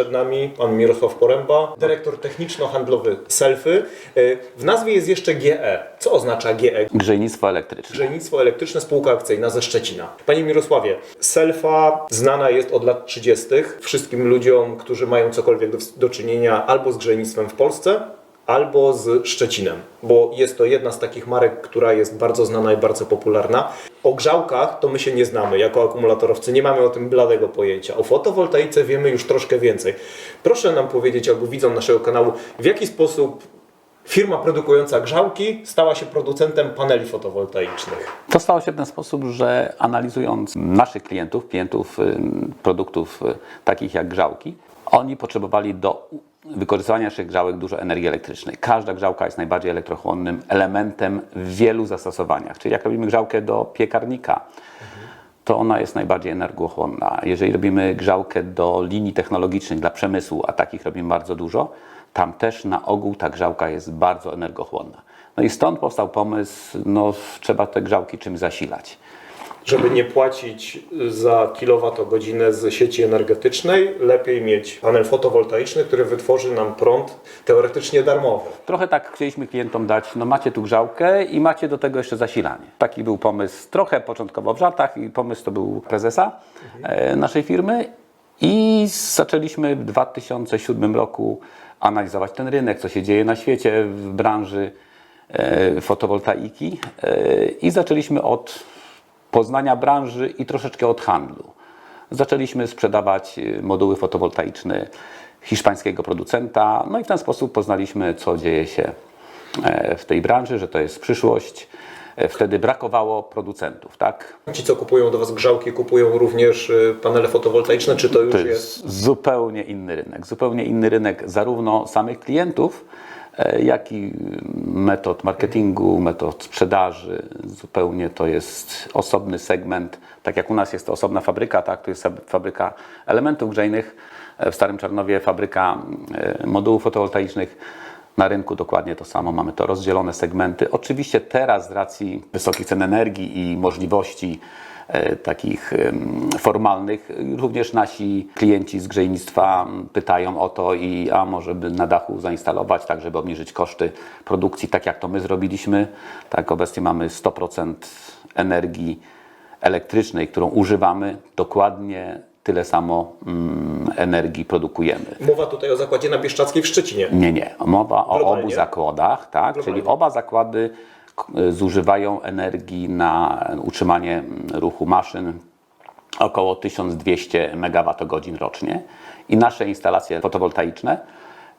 Przed nami pan Mirosław Poręba, dyrektor techniczno-handlowy Selfy. Y, W nazwie jest jeszcze GE. Co oznacza GE? Grzejnictwo elektryczne. Grzejnictwo Elektryczne Spółka Akcyjna ze Szczecina. Panie Mirosławie, Selfa znana jest od lat 30. wszystkim ludziom, którzy mają cokolwiek do, do czynienia albo z grzejnictwem w Polsce, albo z Szczecinem, bo jest to jedna z takich marek, która jest bardzo znana i bardzo popularna. O grzałkach to my się nie znamy, jako akumulatorowcy nie mamy o tym bladego pojęcia. O fotowoltaice wiemy już troszkę więcej. Proszę nam powiedzieć, albo widzom naszego kanału, w jaki sposób firma produkująca grzałki stała się producentem paneli fotowoltaicznych. To stało się w ten sposób, że analizując naszych klientów, klientów produktów y, takich jak grzałki, oni potrzebowali do wykorzystywania naszych grzałek dużo energii elektrycznej. Każda grzałka jest najbardziej elektrochłonnym elementem w wielu zastosowaniach. Czyli jak robimy grzałkę do piekarnika, to ona jest najbardziej energochłonna. Jeżeli robimy grzałkę do linii technologicznych dla przemysłu, a takich robimy bardzo dużo, tam też na ogół ta grzałka jest bardzo energochłonna. No i stąd powstał pomysł, no trzeba te grzałki czymś zasilać. Żeby nie płacić za kilowatogodzinę z sieci energetycznej, lepiej mieć panel fotowoltaiczny, który wytworzy nam prąd teoretycznie darmowy. Trochę tak chcieliśmy klientom dać, no macie tu grzałkę i macie do tego jeszcze zasilanie. Taki był pomysł, trochę początkowo w żartach i pomysł to był prezesa e, naszej firmy i zaczęliśmy w 2007 roku analizować ten rynek, co się dzieje na świecie w branży e, fotowoltaiki e, i zaczęliśmy od poznania branży i troszeczkę od handlu. Zaczęliśmy sprzedawać y, moduły fotowoltaiczne hiszpańskiego producenta, no i w ten sposób poznaliśmy, co dzieje się e, w tej branży, że to jest przyszłość. E, Wtedy brakowało producentów, tak? Ci, co kupują do Was grzałki, kupują również y, panele fotowoltaiczne, czy to już To jest... jest zupełnie inny rynek. Zupełnie inny rynek zarówno samych klientów, jak i metod marketingu, metod sprzedaży. Zupełnie to jest osobny segment. Tak jak u nas jest to osobna fabryka, tak, to jest fab- fabryka elementów grzejnych. E, W Starym Czarnowie fabryka e, modułów fotowoltaicznych. Na rynku dokładnie to samo, mamy to rozdzielone segmenty. Oczywiście teraz z racji wysokich cen energii i możliwości e, takich em, formalnych, również nasi klienci z grzejnictwa pytają o to i a może by na dachu zainstalować, tak żeby obniżyć koszty produkcji, tak jak to my zrobiliśmy. Tak obecnie mamy 100% energii elektrycznej, którą używamy, dokładnie tyle samo mm, energii produkujemy. Mowa tutaj o zakładzie na Bieszczackiej w Szczecinie. Nie, nie. Mowa o Globalnie? obu zakładach, tak? Globalnie. Czyli oba zakłady zużywają energii na utrzymanie ruchu maszyn około 1200 MWh rocznie. I nasze instalacje fotowoltaiczne,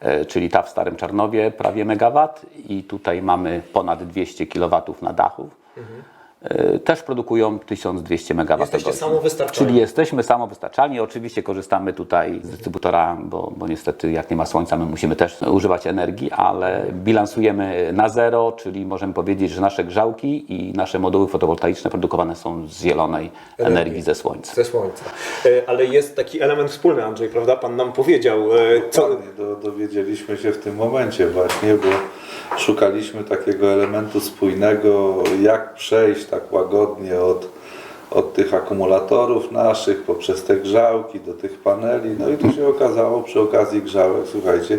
e, czyli ta w Starym Czarnowie prawie megawat i tutaj mamy ponad 200 kW na dachu. e, Też produkują 1200 MWh. Jesteście samowystarczalni. Czyli jesteśmy samowystarczalni. Oczywiście korzystamy tutaj z dystrybutora, bo, bo niestety jak nie ma słońca, my musimy też używać energii, ale bilansujemy na zero, czyli możemy powiedzieć, że nasze grzałki i nasze moduły fotowoltaiczne produkowane są z zielonej energii, ze słońca. Ze słońca. E, Ale jest taki element wspólny, Andrzej, prawda? Pan nam powiedział, e, co... Dokładnie, do, dowiedzieliśmy się w tym momencie właśnie, bo szukaliśmy takiego elementu spójnego, jak przejść tak łagodnie od, od tych akumulatorów naszych poprzez te grzałki do tych paneli. No i tu się okazało przy okazji grzałek, słuchajcie,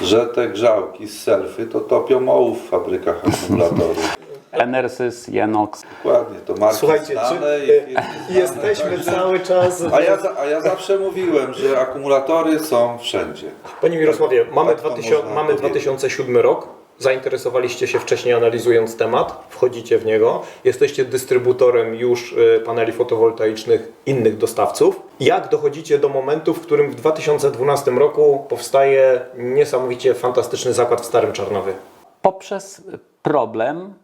że te grzałki z selfy to topią ołów w fabrykach akumulatorów. Enersys, Jenox. Dokładnie, to marki Słuchajcie, czy, znane i e, firmy znane, jesteśmy także- cały czas... A ja, za- a ja zawsze mówiłem, że akumulatory są wszędzie. Panie Mirosławie, mamy, Tak to 2000, można mamy powiedzieć. 2007 rok. Zainteresowaliście się wcześniej analizując temat, wchodzicie w niego, jesteście dystrybutorem już y, paneli fotowoltaicznych innych dostawców. Jak dochodzicie do momentu, w którym w 2012 roku powstaje niesamowicie fantastyczny zakład w Starym Czarnowie? poprzez problem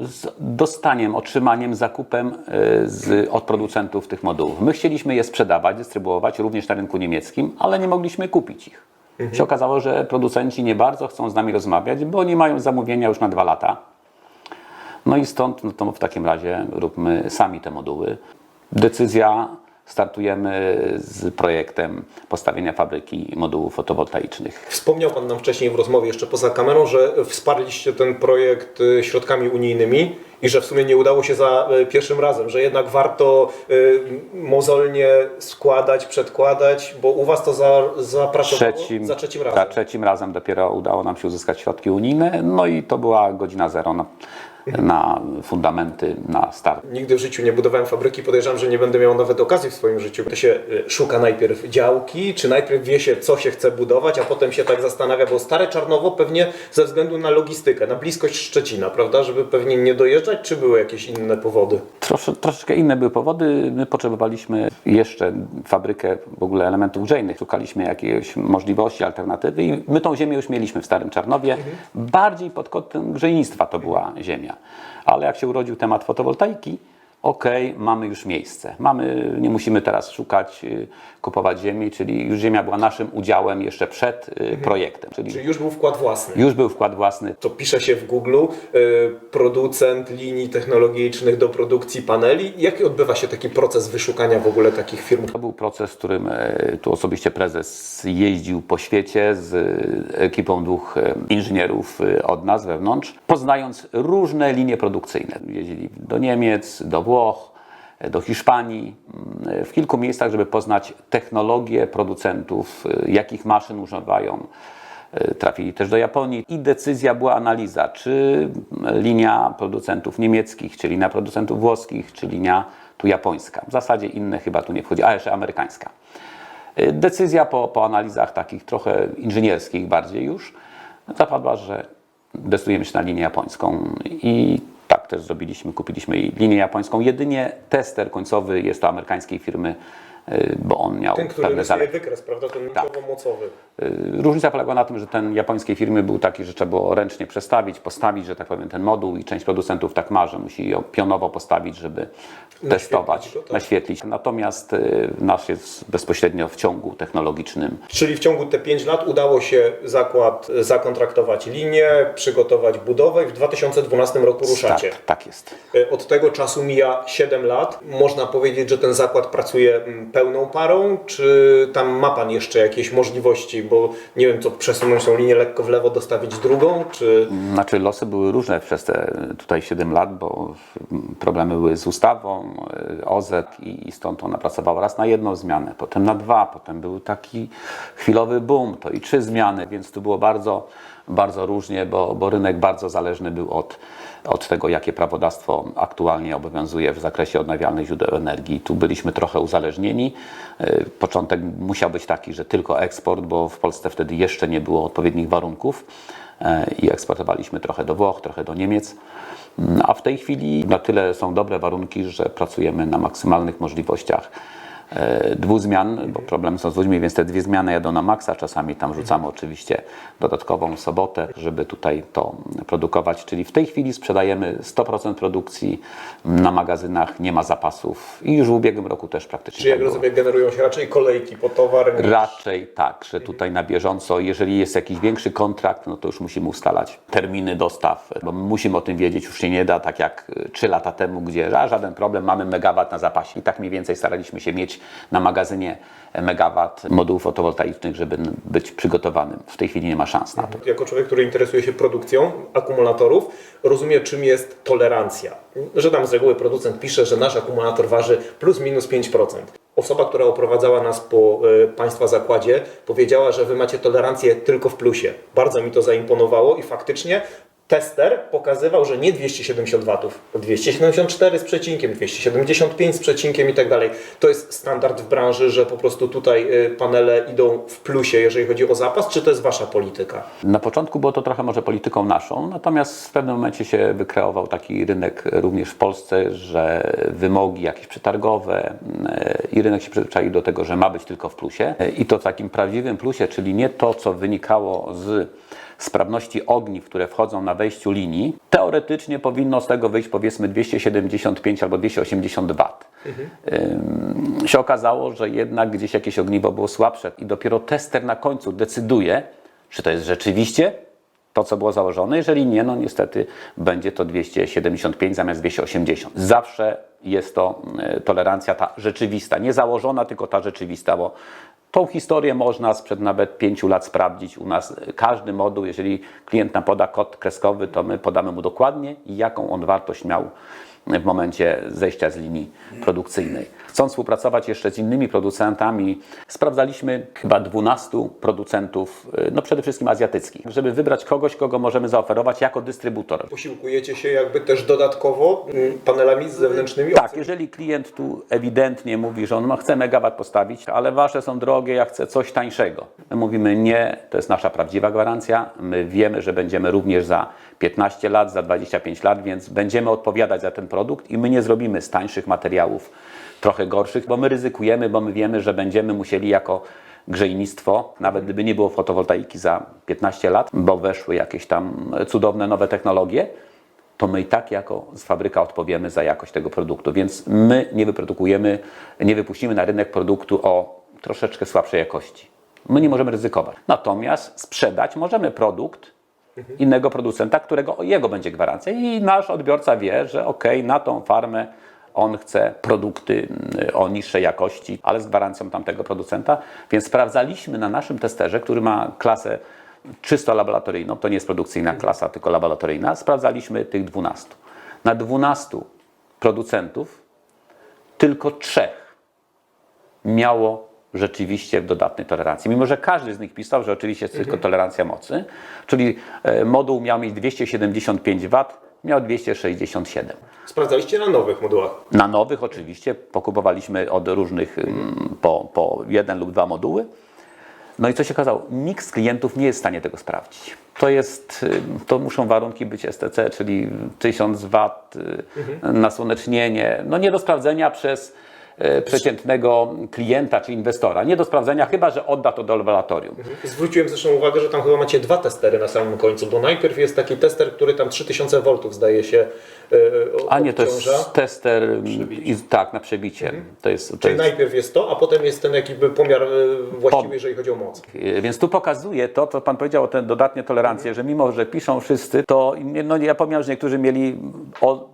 z dostaniem, otrzymaniem, zakupem e, z, od producentów tych modułów. My chcieliśmy je sprzedawać, dystrybuować również na rynku niemieckim, ale nie mogliśmy kupić ich. Się okazało, że producenci nie bardzo chcą z nami rozmawiać, bo oni mają zamówienia już na dwa lata. No i stąd no to w takim razie róbmy sami te moduły. Decyzja, startujemy z projektem postawienia fabryki modułów fotowoltaicznych. Wspomniał Pan nam wcześniej w rozmowie, jeszcze poza kamerą, że wsparliście ten projekt y, środkami unijnymi. I że w sumie nie udało się za e, pierwszym razem, że jednak warto e, mozolnie składać, przedkładać, bo u Was to za, zapracowało Trzecim, za trzecim razem. Za trzecim razem dopiero udało nam się uzyskać środki unijne, no i to była godzina zero na, na fundamenty, na start. Nigdy w życiu nie budowałem fabryki, podejrzewam, że nie będę miał nawet okazji w swoim życiu. To się y, szuka najpierw działki, czy najpierw wie się, co się chce budować, a potem się tak zastanawia, bo Stare Czarnowo pewnie ze względu na logistykę, na bliskość Szczecina, prawda, żeby pewnie nie dojeżdżać, czy były jakieś inne powody? Trosze, troszeczkę inne były powody. My potrzebowaliśmy jeszcze fabrykę w ogóle elementów grzejnych. Szukaliśmy jakiejś możliwości, alternatywy i my tą ziemię już mieliśmy w Starym Czarnowie. Bardziej pod kątem grzejnictwa to była ziemia. Ale jak się urodził temat fotowoltaiki, okej, mamy już miejsce. Mamy, nie musimy teraz szukać, y, kupować ziemi, czyli już ziemia była naszym udziałem jeszcze przed y, projektem. Czyli Czyli już był wkład własny. już był wkład własny. To pisze się w Google, y, producent linii technologicznych do produkcji paneli. Jak odbywa się taki proces wyszukania w ogóle takich firm? To był proces, w którym e, tu osobiście prezes jeździł po świecie z e, ekipą dwóch e, inżynierów od nas wewnątrz, poznając różne linie produkcyjne. Jeździli do Niemiec, do Włoch, e, do Hiszpanii, m, w kilku miejscach, żeby poznać technologię producentów, e, jakich maszyn używają. E, Trafili też do Japonii i decyzja była analiza, czy linia producentów niemieckich, czy linia producentów włoskich, czy linia tu japońska. W zasadzie inne chyba tu nie wchodzi, a jeszcze amerykańska. Decyzja po, po analizach takich trochę inżynierskich bardziej już zapadła, że decydujemy się na linię japońską i też zrobiliśmy, kupiliśmy linię japońską. Jedynie tester końcowy jest to amerykańskiej firmy, bo on miał Ten, który pewne wykres, prawda, ten Tak. mocowy. Y, Różnica polegała na tym, że ten japońskiej firmy był taki, że trzeba było ręcznie przestawić, postawić, że tak powiem, ten moduł i część producentów tak ma, że musi ją pionowo postawić, żeby testować, go, tak. naświetlić. Natomiast y, nasz jest bezpośrednio w ciągu technologicznym. Czyli w ciągu te 5 lat udało się zakład zakontraktować linię, przygotować budowę i w 2012 roku ruszacie. Tak, tak jest. Od tego czasu mija 7 lat. Można powiedzieć, że ten zakład pracuje mm, pełną parą, czy tam ma Pan jeszcze jakieś możliwości, bo nie wiem, co przesunąć tą linię lekko w lewo, dostawić drugą, czy... Znaczy losy były różne przez te tutaj 7 lat, bo problemy były z ustawą, OZ i i stąd ona pracowała raz na jedną zmianę, potem na dwa, potem był taki chwilowy boom, to i trzy zmiany, więc tu było bardzo, bardzo różnie, bo, bo rynek bardzo zależny był od, od tego, jakie prawodawstwo aktualnie obowiązuje w zakresie odnawialnych źródeł energii. Tu byliśmy trochę uzależnieni. Y, Początek musiał być taki, że tylko eksport, bo w Polsce wtedy jeszcze nie było odpowiednich warunków e, i eksportowaliśmy trochę do Włoch, trochę do Niemiec. Mm, A w tej chwili na tyle są dobre warunki, że pracujemy na maksymalnych możliwościach e, dwóch zmian, bo problemy są z ludźmi, więc te dwie zmiany jadą na maksa. Czasami tam rzucamy oczywiście dodatkową sobotę, żeby tutaj to produkować. Czyli w tej chwili sprzedajemy 100% produkcji na magazynach, nie ma zapasów i już w ubiegłym roku też praktycznie Czy jak tak było. rozumiem, generują się raczej kolejki po towar niż... Raczej tak, że tutaj na bieżąco, jeżeli jest jakiś większy kontrakt, no to już musimy ustalać terminy dostaw, bo musimy o tym wiedzieć, już się nie da tak jak 3 lata temu, gdzie a, żaden problem, mamy megawat na zapasie. I tak mniej więcej staraliśmy się mieć na magazynie megawat modułów fotowoltaicznych, żeby być przygotowanym. W tej chwili nie ma szans na to. Jako człowiek, który interesuje się produkcją akumulatorów, rozumie, czym jest tolerancja. Że tam z reguły producent pisze, że nasz akumulator waży plus minus 5%. Osoba, która oprowadzała nas po y, Państwa zakładzie, powiedziała, że Wy macie tolerancję tylko w plusie. Bardzo mi to zaimponowało i faktycznie tester pokazywał, że nie 270 watów, 274 z przecinkiem, 275 z przecinkiem i tak dalej. To jest standard w branży, że po prostu tutaj y, panele idą w plusie, jeżeli chodzi o zapas, czy to jest Wasza polityka? Na początku było to trochę może polityką naszą, natomiast w pewnym momencie się wykreował taki rynek również w Polsce, że wymogi jakieś przetargowe e, i rynek się przyzwyczaił do tego, że ma być tylko w plusie E, i to w takim prawdziwym plusie, czyli nie to, co wynikało z sprawności ogniw, które wchodzą na wejściu linii, teoretycznie powinno z tego wyjść powiedzmy 275 albo 280 W. Ym, się okazało, że jednak gdzieś jakieś ogniwo było słabsze i dopiero tester na końcu decyduje, czy to jest rzeczywiście to, co było założone. Jeżeli nie, no niestety będzie to 275 zamiast 280. Zawsze jest to e, tolerancja ta rzeczywista, nie założona, tylko ta rzeczywista, bo Tą historię można sprzed nawet pięciu lat sprawdzić u nas. Każdy moduł, jeżeli klient nam poda kod kreskowy, to my podamy mu dokładnie, jaką on wartość miał w momencie zejścia z linii produkcyjnej. Chcąc współpracować jeszcze z innymi producentami, sprawdzaliśmy chyba 12 producentów, y, no przede wszystkim azjatyckich, żeby wybrać kogoś, kogo możemy zaoferować jako dystrybutor. Posiłkujecie się jakby też dodatkowo mm, panelami zewnętrznymi? Tak, jeżeli klient tu ewidentnie mówi, że on ma, chce megawat postawić, ale wasze są drogie, ja chcę coś tańszego. My mówimy nie, to jest nasza prawdziwa gwarancja. My wiemy, że będziemy również za 15 lat, za 25 lat, więc będziemy odpowiadać za ten produkt i my nie zrobimy z tańszych materiałów trochę gorszych, bo my ryzykujemy, bo my wiemy, że będziemy musieli jako grzejnictwo, nawet gdyby nie było fotowoltaiki za 15 lat, bo weszły jakieś tam cudowne nowe technologie, to my i tak jako z fabryka odpowiemy za jakość tego produktu. Więc my nie wyprodukujemy, nie wypuścimy na rynek produktu o troszeczkę słabszej jakości. My nie możemy ryzykować. Natomiast sprzedać możemy produkt innego producenta, którego jego będzie gwarancja. I nasz odbiorca wie, że ok, na tą farmę on chce produkty mm, o niższej jakości, ale z gwarancją tamtego producenta. Więc sprawdzaliśmy na naszym testerze, który ma klasę czysto laboratoryjną, to nie jest produkcyjna klasa, tylko laboratoryjna, sprawdzaliśmy tych 12. Na 12 producentów tylko trzech miało rzeczywiście w dodatnej tolerancji. Mimo, że każdy z nich pisał, że oczywiście jest tylko tolerancja mocy, czyli e, moduł miał mieć 275 W, miał 267. Sprawdzaliście na nowych modułach. Na nowych oczywiście pokupowaliśmy od różnych ym, po, po jeden lub dwa moduły. No i co się okazało? Nikt z klientów nie jest w stanie tego sprawdzić. To jest, ym, to muszą warunki być STC, czyli 1000 W, y, nasłonecznienie. No nie do sprawdzenia przez y, przeciętnego klienta czy inwestora. Nie do sprawdzenia, chyba że odda to do laboratorium. Zwróciłem zresztą uwagę, że tam chyba macie dwa testery na samym końcu, bo najpierw jest taki tester, który tam 3000 V zdaje się e, o- A nie, to obciąża. jest tester, ym, i, tak, na przebicie. To jest, to Czyli jest najpierw jest to, a potem jest ten jakby pomiar e, właściwy, Pom- jeżeli chodzi o moc. Y, Więc tu pokazuje to, co Pan powiedział o tę dodatnie tolerancję, że mimo, że piszą wszyscy, to no, ja pomijam, że niektórzy mieli o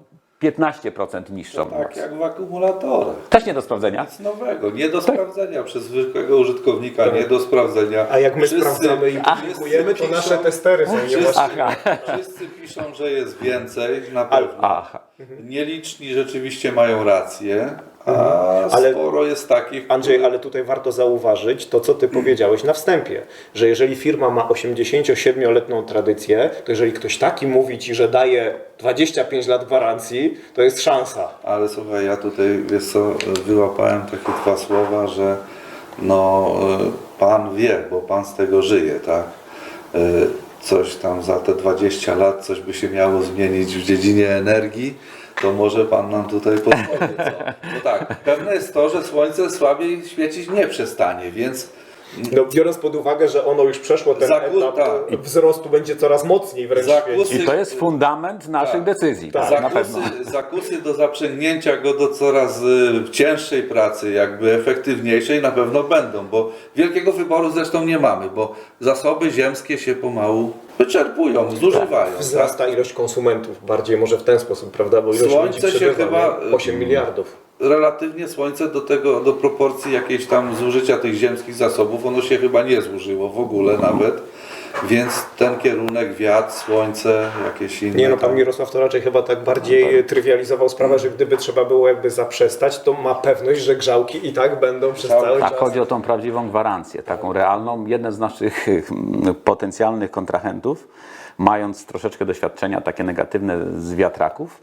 15% niższą Tak moc. jak w akumulatorach. Też nie do sprawdzenia. Nic nowego, nie do sprawdzenia przez zwykłego użytkownika, nie do sprawdzenia. A jak my Wszyscy- sprawdzamy i publikujemy, to piszą- nasze testery są Wszyscy, niewłaściwe. wszyscy piszą, że jest więcej, na pewno. Aha. Nieliczni rzeczywiście mają rację, a Ale- sporo jest takich, Andrzej, ale tutaj warto zauważyć to, co Ty powiedziałeś na wstępie, że jeżeli firma ma 87-letnią tradycję, to jeżeli ktoś taki mówi Ci, że daje 25 lat gwarancji, to jest szansa. Ale słuchaj, ja tutaj wiesz co, wyłapałem takie dwa słowa, że no y, Pan wie, bo Pan z tego żyje, tak? Y, Coś tam za te 20 lat, coś by się miało zmienić w dziedzinie energii, to może Pan nam tutaj pozwoli, co? No tak, pewne jest to, że Słońce słabiej świecić nie przestanie, więc No, biorąc pod uwagę, że ono już przeszło ten Zaku- etap tak. wzrostu, będzie coraz mocniej wręcz Zakusy- świecić. I to jest fundament naszych Tak. decyzji, tak, na pewno. zakusy, zakusy do zaprzęgnięcia go do coraz y, cięższej pracy, jakby efektywniejszej na pewno będą, bo wielkiego wyboru zresztą nie mamy, bo zasoby ziemskie się pomału wyczerpują, zużywają. tak? Wzrasta ilość konsumentów bardziej może w ten sposób, prawda? Bo ilość Słońce się chyba, nie? 8 miliardów. Relatywnie Słońce do tego, do proporcji jakiejś tam zużycia tych ziemskich zasobów, ono się chyba nie zużyło w ogóle nawet, więc ten kierunek, wiatr, słońce, jakieś inne... Nie no, pan Mirosław to raczej chyba tak bardziej trywializował sprawę, że gdyby trzeba było jakby zaprzestać, to ma pewność, że grzałki i tak będą przez Tak, cały Tak, czas. chodzi o tą prawdziwą gwarancję, taką realną. Jeden z naszych mm, potencjalnych kontrahentów, mając troszeczkę doświadczenia takie negatywne z wiatraków,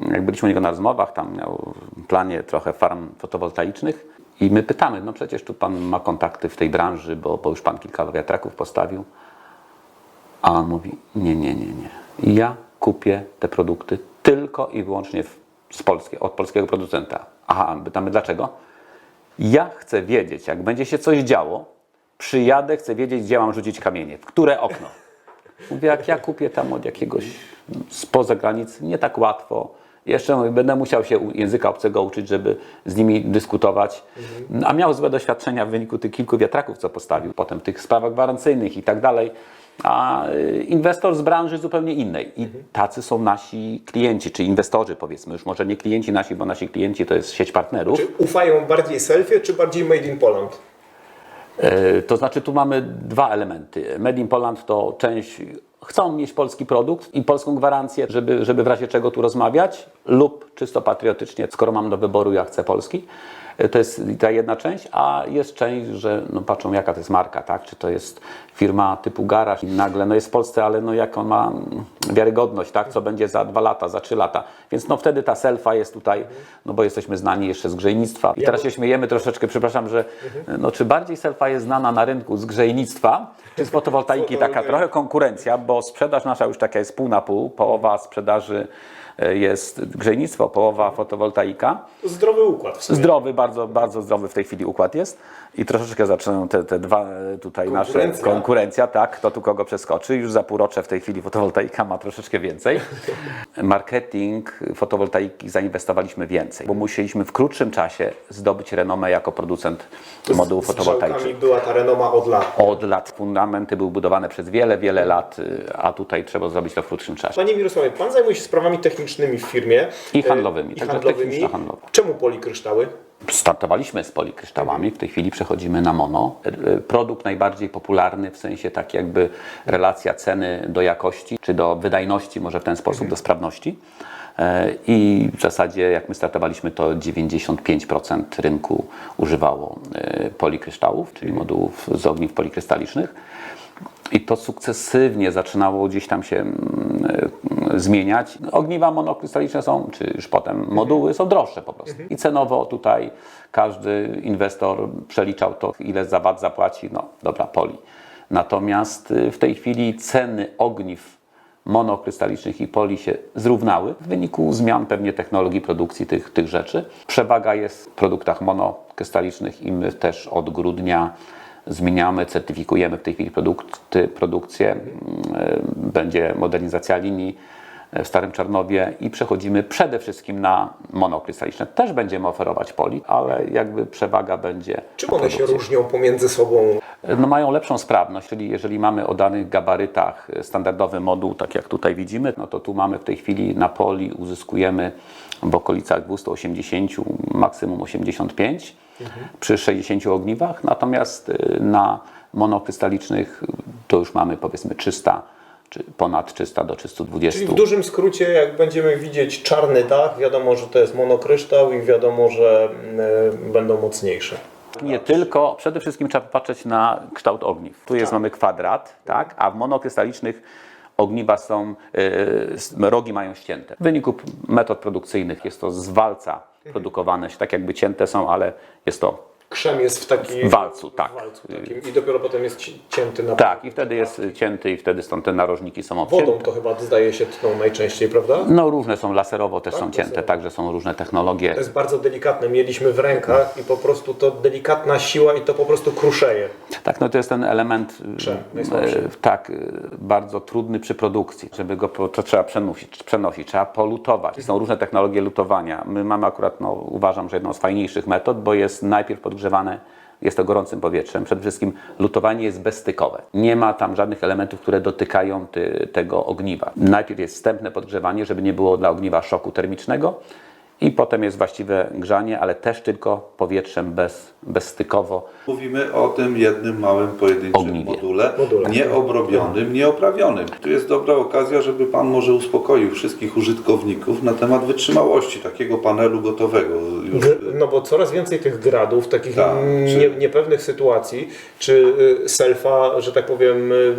jak byliśmy u niego na rozmowach, tam miał w planie trochę farm fotowoltaicznych i my pytamy, no przecież tu pan ma kontakty w tej branży, bo, bo już pan kilka wiatraków postawił. A on mówi, nie, nie, nie, nie. Ja kupię te produkty tylko i wyłącznie z Polski, od polskiego producenta. Aha, pytamy dlaczego? Ja chcę wiedzieć, jak będzie się coś działo, przyjadę, chcę wiedzieć, gdzie mam rzucić kamienie, w które okno. Mówię, jak ja kupię tam od jakiegoś spoza granicy, nie tak łatwo. Jeszcze mówię, będę musiał się języka obcego uczyć, żeby z nimi dyskutować. A miał złe doświadczenia w wyniku tych kilku wiatraków, co postawił, potem tych sprawach gwarancyjnych i tak dalej. A y, inwestor z branży zupełnie innej. I tacy są nasi klienci, czy inwestorzy powiedzmy, już może nie klienci nasi, bo nasi klienci to jest sieć partnerów. Czy ufają bardziej selfie, czy bardziej made in Poland? E, To znaczy tu mamy dwa elementy. Made in Poland to część chcą mieć polski produkt i polską gwarancję, żeby, żeby w razie czego tu rozmawiać lub czysto patriotycznie, skoro mam do wyboru, ja chcę polski. E, To jest ta jedna część, a jest część, że no patrzą jaka to jest marka, tak? Czy to jest firma typu garaż i nagle no jest w Polsce, ale no jak on ma wiarygodność, tak? Co będzie za dwa lata, za trzy lata. Więc no wtedy ta selfa jest tutaj, no bo jesteśmy znani jeszcze z grzejnictwa. I teraz się śmiejemy troszeczkę, przepraszam, że no czy bardziej selfa jest znana na rynku z grzejnictwa, czy z fotowoltaiki taka trochę konkurencja, bo sprzedaż nasza już taka jest pół na pół, połowa sprzedaży e, jest grzejnictwo, połowa fotowoltaika. Zdrowy układ. Zdrowy, bardzo, bardzo zdrowy w tej chwili układ jest i troszeczkę zaczynają te, te dwa e, tutaj nasze Konkurencja. Konkurencja, tak, kto tu kogo przeskoczy. Już za półrocze w tej chwili fotowoltaika ma troszeczkę więcej. Marketing fotowoltaiki zainwestowaliśmy więcej, bo musieliśmy w krótszym czasie zdobyć renomę jako producent modułów fotowoltaicznych. była ta renoma od lat. Od lat fundamenty były budowane przez wiele, wiele lat, y, a tutaj trzeba zrobić to w krótszym czasie. Panie Mirosławie, Pan zajmuje się sprawami technicznymi w firmie. I handlowymi, E, I handlowymi. Czemu polikryształy? Startowaliśmy z polikryształami, w tej chwili przechodzimy na mono. E, Produkt najbardziej popularny w sensie tak jakby relacja ceny do jakości, czy do wydajności, może w ten sposób, do sprawności. E, I w zasadzie jak my startowaliśmy, to 95% rynku używało e, polikryształów, czyli modułów z ogniw polikrystalicznych. I to sukcesywnie zaczynało gdzieś tam się mm, zmieniać. Ogniwa monokrystaliczne są, czy już potem moduły są droższe po prostu. I cenowo tutaj każdy inwestor przeliczał to, ile za VAT zapłaci, no dobra, poli. Natomiast y, w tej chwili ceny ogniw monokrystalicznych i poli się zrównały w wyniku zmian pewnie technologii produkcji tych, tych rzeczy. Przewaga jest w produktach monokrystalicznych i my też od grudnia zmieniamy, certyfikujemy w tej chwili produkty, produkcję. Mm, y, Będzie modernizacja linii w Starym Czarnowie i przechodzimy przede wszystkim na monokrystaliczne. Też będziemy oferować poli, ale jakby przewaga będzie Czym na one się różnią pomiędzy sobą? No mają lepszą sprawność, czyli jeżeli mamy o danych gabarytach standardowy moduł, tak jak tutaj widzimy, no to tu mamy w tej chwili na poli uzyskujemy w okolicach 280, maksimum 85 przy 60 ogniwach, natomiast na monokrystalicznych to już mamy powiedzmy 300 czy ponad 300 do 320. Czyli w dużym skrócie, jak będziemy widzieć czarny dach, wiadomo, że to jest monokryształ i wiadomo, że mm, będą mocniejsze. Nie tylko, przede wszystkim trzeba patrzeć na kształt ogniw. Tu jest mamy kwadrat, tak, a w monokrystalicznych ogniwa są, yy, rogi mają ścięte. W wyniku metod produkcyjnych jest to z walca produkowane, tak jakby cięte są, ale jest to Krzem jest w takim walcu, tak. walcu takim i dopiero potem jest ci- cięty na tak i wtedy jest cięty i wtedy stąd te narożniki są obcięte. Wodą to chyba zdaje się tną najczęściej, prawda? No różne są laserowo też są cięte, laserowo. także są różne technologie. To jest bardzo delikatne. Mieliśmy w rękach i po prostu to delikatna siła i to po prostu kruszeje. Tak, no to jest ten element Krzem, y, tak, y, bardzo trudny przy produkcji, żeby go to trzeba przenosić, przenosić, trzeba polutować. Są różne technologie lutowania. My mamy akurat, no, uważam, że jedną z fajniejszych metod, bo jest najpierw podgrzewane jest to gorącym powietrzem. Przede wszystkim lutowanie jest bezstykowe. Nie ma tam żadnych elementów, które dotykają ty, tego ogniwa. Najpierw jest wstępne podgrzewanie, żeby nie było dla ogniwa szoku termicznego i potem jest właściwe grzanie, ale też tylko powietrzem bez, bezstykowo. Mówimy o tym jednym małym pojedynczym Ogniwie. module, Module. nieobrobionym, nieoprawionym. Tu jest dobra okazja, żeby Pan może uspokoił wszystkich użytkowników na temat wytrzymałości takiego panelu gotowego. Już, No bo coraz więcej tych gradów, takich Tak, czy- nie, niepewnych sytuacji, czy y, Selfa, że tak powiem, y,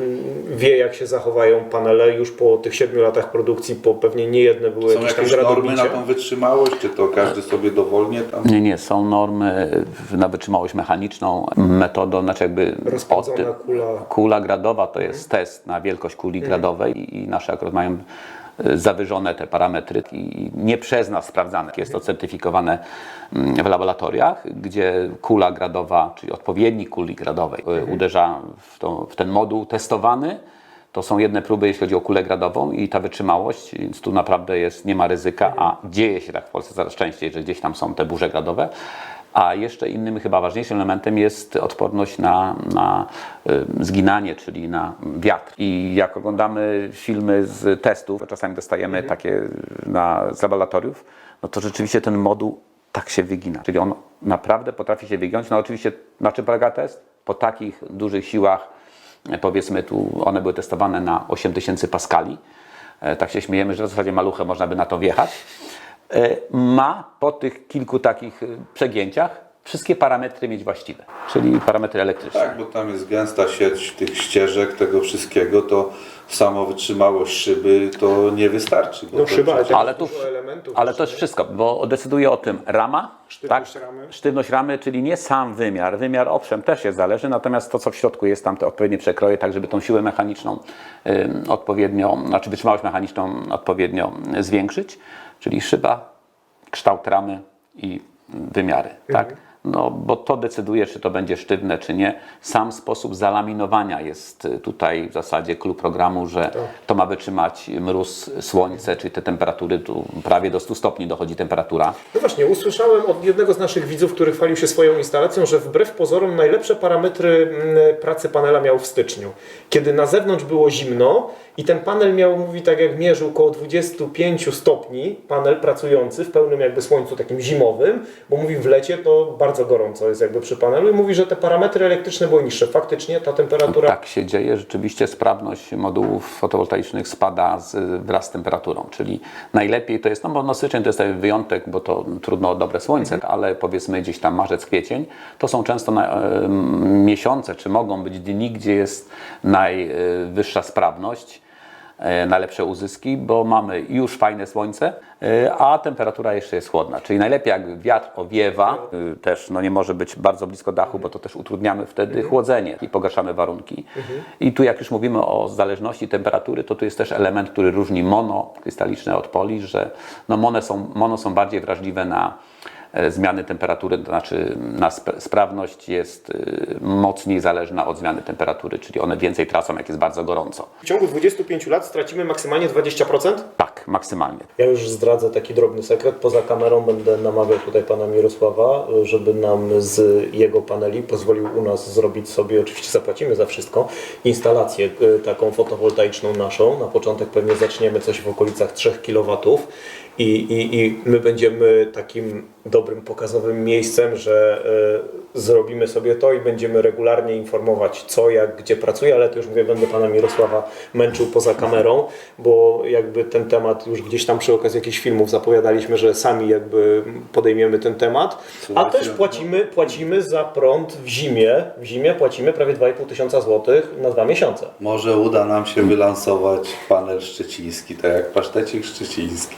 wie jak się zachowają panele już po tych siedmiu latach produkcji, po pewnie nie jedne były są jakieś tam jakieś normy gradobicie. na tą wytrzymałość, czy to każdy sobie dowolnie tam... Nie, nie, są normy na wytrzymałość mechaniczną, metodą, znaczy jakby Rozpędzona tym- kula. Kula gradowa to jest test na wielkość kuli gradowej i- i nasze akurat mają zawyżone te parametry i nie przez nas sprawdzane. Jest to certyfikowane mm, w laboratoriach, gdzie kula gradowa, czyli odpowiednik kuli gradowej e, uderza w, to, w ten moduł testowany. To są jedne próby, jeśli chodzi o kulę gradową i ta wytrzymałość, więc tu naprawdę jest, nie ma ryzyka, a dzieje się tak w Polsce coraz częściej, że gdzieś tam są te burze gradowe. A jeszcze innym, chyba ważniejszym elementem jest odporność na, na y, zginanie, czyli na wiatr. I jak oglądamy filmy z testów, czasami dostajemy takie na, z laboratoriów, no to rzeczywiście ten moduł tak się wygina. Czyli on naprawdę potrafi się wygiąć. No oczywiście na czym polega test? Po takich dużych siłach, e, powiedzmy tu, one były testowane na 8000 paskali. E, Tak się śmiejemy, że w zasadzie maluchem można by na to wjechać. E, Ma po tych kilku takich e, przegięciach wszystkie parametry mieć właściwe, czyli parametry elektryczne. Tak, bo tam jest gęsta sieć tych ścieżek, tego wszystkiego, to samo wytrzymałość szyby to nie wystarczy. bo No to szyba, ale przecież- Ale to, Dużo elementów ale to jest wszystko, bo decyduje o tym rama, Sztywność tak? ramy. sztywność ramy, czyli nie sam wymiar. Wymiar owszem też jest zależy, natomiast to co w środku jest tam te odpowiednie przekroje, tak żeby tą siłę mechaniczną ym, odpowiednio, znaczy wytrzymałość mechaniczną odpowiednio zwiększyć, czyli szyba, kształt ramy i wymiary, tak? No, bo to decyduje, czy to będzie sztywne, czy nie. Sam sposób zalaminowania jest y, tutaj w zasadzie klucz programu, że to ma wytrzymać mróz, słońce, czyli te temperatury, tu prawie do 100 stopni dochodzi temperatura. No właśnie, usłyszałem od jednego z naszych widzów, który chwalił się swoją instalacją, że wbrew pozorom najlepsze parametry mm, pracy panela miał w styczniu. Kiedy na zewnątrz było zimno i ten panel miał, mówi tak jak mierzył, około 25 stopni, panel pracujący w pełnym jakby słońcu takim zimowym, bo mówi w lecie to bardzo gorąco jest jakby przy panelu i mówi, że te parametry elektryczne były niższe. Faktycznie ta temperatura Tak się dzieje, rzeczywiście sprawność modułów fotowoltaicznych spada z, wraz z temperaturą, czyli najlepiej to jest, no bo no styczeń to jest wyjątek, bo to trudno o dobre słońce, ale powiedzmy gdzieś tam marzec, kwiecień, to są często na, e, miesiące, czy mogą być dni, gdzie jest najwyższa sprawność, e, najlepsze uzyski, bo mamy już fajne słońce, e, a temperatura jeszcze jest chłodna. Czyli najlepiej jak wiatr owiewa, e, też no nie może być bardzo blisko dachu, bo to też utrudniamy wtedy chłodzenie i pogarszamy warunki. I tu jak już mówimy o zależności temperatury, to tu jest też element, który różni mono krystaliczne od poli, że no mono, są, mono są bardziej wrażliwe na zmiany temperatury, to znaczy na sp- sprawność jest y, mocniej zależna od zmiany temperatury, czyli one więcej tracą, jak jest bardzo gorąco. w ciągu 25 lat stracimy maksymalnie 20%? Tak, maksymalnie. Ja już zdradzę taki drobny sekret. Poza kamerą będę namawiał tutaj pana Mirosława, żeby nam z jego paneli pozwolił u nas zrobić sobie, oczywiście zapłacimy za wszystko, instalację y, taką fotowoltaiczną naszą. Na początek pewnie zaczniemy coś w okolicach 3 kW. I, i, I my będziemy takim dobrym, pokazowym miejscem, że y, zrobimy sobie to i będziemy regularnie informować, co, jak, gdzie pracuje, ale to już mówię, będę pana Mirosława męczył poza kamerą, bo jakby ten temat już gdzieś tam przy okazji jakichś filmów zapowiadaliśmy, że sami jakby podejmiemy ten temat, a też płacimy, płacimy za prąd w zimie, w zimie płacimy prawie 2,5 tysiąca złotych na dwa miesiące. Może uda nam się wylansować panel szczeciński, tak jak pasztecik szczeciński.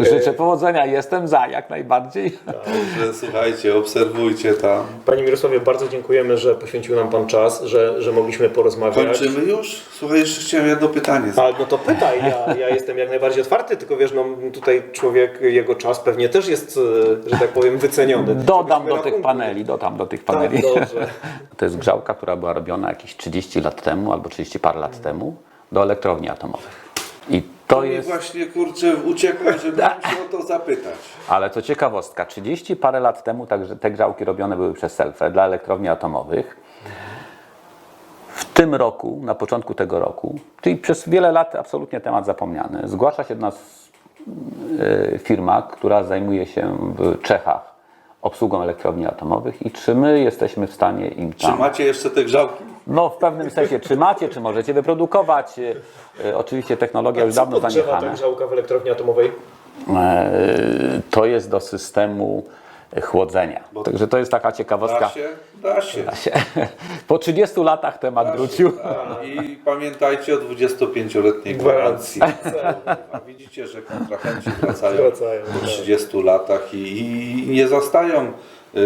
Życzę powodzenia, jestem za, jak najbardziej. Także słuchajcie, obserwujcie tam. Panie Mirosławie, bardzo dziękujemy, że poświęcił nam Pan czas, że, że mogliśmy porozmawiać. Kończymy już? Słuchaj, jeszcze chciałem jedno pytanie. A, no to pytaj, ja, ja jestem jak najbardziej otwarty, tylko wiesz, no tutaj człowiek, jego czas pewnie też jest, e, że tak powiem, wyceniony. Dodam do tych paneli, dodam do tych Tak, paneli. dobrze. To jest grzałka, która była robiona jakieś 30 lat temu albo 30 par lat temu do elektrowni atomowych. I to jest, właśnie, kurczę, uciekłem, żeby się o to zapytać. ale co ciekawostka, 30 parę lat temu także te grzałki robione były przez Selfę dla elektrowni atomowych. W tym roku, na początku tego roku, czyli przez wiele lat absolutnie temat zapomniany, zgłasza się do nas e, firma, która zajmuje się w Czechach obsługą elektrowni atomowych i czy my jesteśmy w stanie im Czy tam... macie jeszcze te grzałki? No w pewnym sensie, czy macie, czy możecie wyprodukować. E, Oczywiście technologia już dawno podgrzewa ta zaniechana. grzałka w elektrowni atomowej? E, To jest do systemu chłodzenia. Także to jest taka Da ciekawostka. się? Da się. Po 30 latach temat wrócił. A, I pamiętajcie o 25-letniej gwarancji. A widzicie, że kontrahenci wracają, Wracają, po tak. 30 latach i, i nie zastają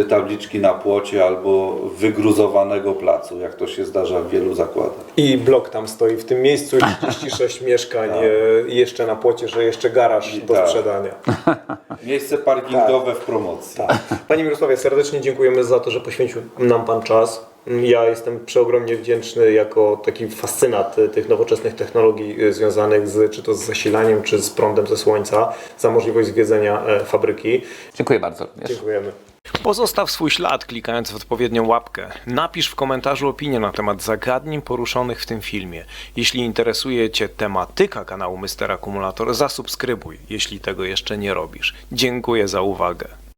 tabliczki na płocie albo wygruzowanego placu, jak to się zdarza w wielu zakładach. I blok tam stoi w tym miejscu, 36 mieszkań, e, i jeszcze na płocie, że jeszcze garaż do tak. sprzedania. Miejsce parkingowe w promocji. Tak. Panie Mirosławie, serdecznie dziękujemy za to, że poświęcił nam Pan czas. Ja jestem przeogromnie wdzięczny jako taki fascynat y, tych nowoczesnych technologii y, związanych z, czy to z zasilaniem, czy z prądem ze słońca, za możliwość zwiedzenia e, fabryki. Dziękuję bardzo. również. Dziękujemy. Pozostaw swój ślad klikając w odpowiednią łapkę. Napisz w komentarzu opinię na temat zagadnień poruszonych w tym filmie. Jeśli interesuje Cię tematyka kanału Mr. Akumulator, zasubskrybuj, jeśli tego jeszcze nie robisz. Dziękuję za uwagę.